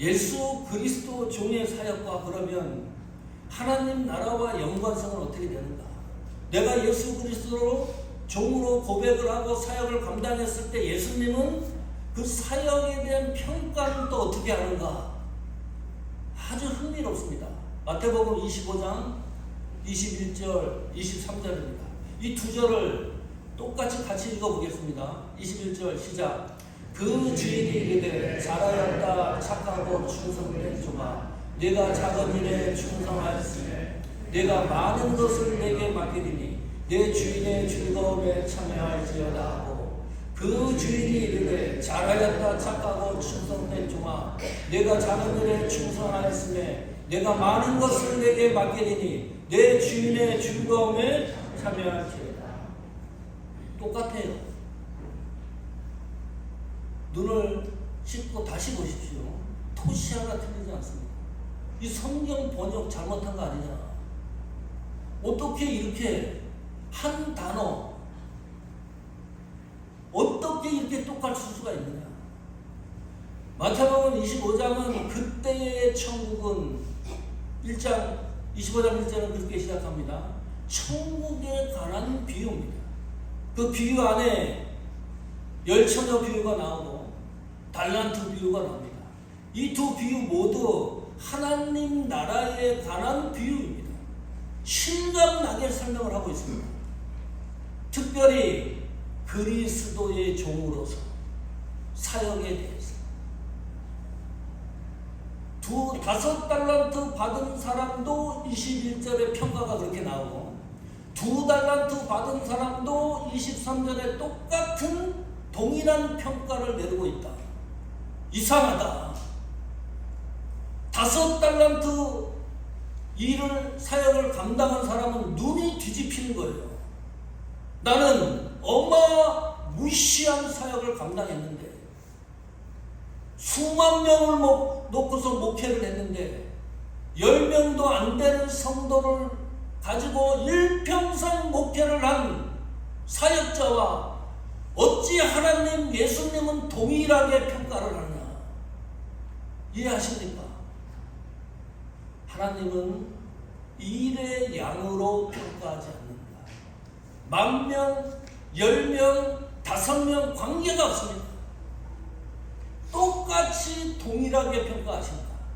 예수 그리스도 종의 사역과 그러면 하나님 나라와 연관성은 어떻게 되는가? 내가 예수 그리스도로 종으로 고백을 하고 사역을 감당했을 때 예수님은 그 사역에 대한 평가는 또 어떻게 하는가? 아주 흥미롭습니다. 마태복음 25장 21절, 23절입니다. 이 두 절을 똑같이 같이 읽어보겠습니다. 21절 시작. 그 주인이 이르되 잘하였다 착하고 충성된 종아 내가 작은 일에 충성하였으니 내가 많은 것을 내게 맡기리니 내 주인의 즐거움에 참여할지어다 하고. 그 주인이 이르되 잘하였다 착하고 충성된 종아 내가 작은 일에 충성하였으니 내가 많은 것을 내게 맡기리니 내 주인의 즐거움에 참여할지어다. 똑같아요 눈을 씻고 다시 보십시오. 토시아가 틀리지 않습니다. 이 성경 번역 잘못한 거 아니냐? 어떻게 이렇게 한 단어 어떻게 이렇게 똑같을 수가 있느냐? 마태복음 25장은 그때의 천국은 1장 25장 1절은 그렇게 시작합니다. 천국에 관한 비유입니다. 그 비유 안에 열처녀 비유가 나오고 달란트 비유가 나옵니다. 이 두 비유 모두 하나님 나라에 관한 비유입니다. 실감나게 설명을 하고 있습니다. 특별히 그리스도의 종으로서 사역에 대해서 두 다섯 달란트 받은 사람도 21절의 평가가 그렇게 나오고 두 달란트 받은 사람도 23절에 똑같은 동일한 평가를 내리고 있다. 이상하다. 다섯 달란트 일을 사역을 감당한 사람은 눈이 뒤집히는 거예요. 나는 어마무시한 사역을 감당했는데 수만 명을 목- 놓고서 목회를 했는데 열 명도 안 되는 성도를 가지고 일평생 목회를 한 사역자와 어찌 하나님 예수님은 동일하게 평가를 하느냐 이해하십니까? 하나님은 일의 양으로 평가하지 않는다. 만 명, 열 명, 다섯 명 관계가 없습니다. 똑같이 동일하게 평가하십니다.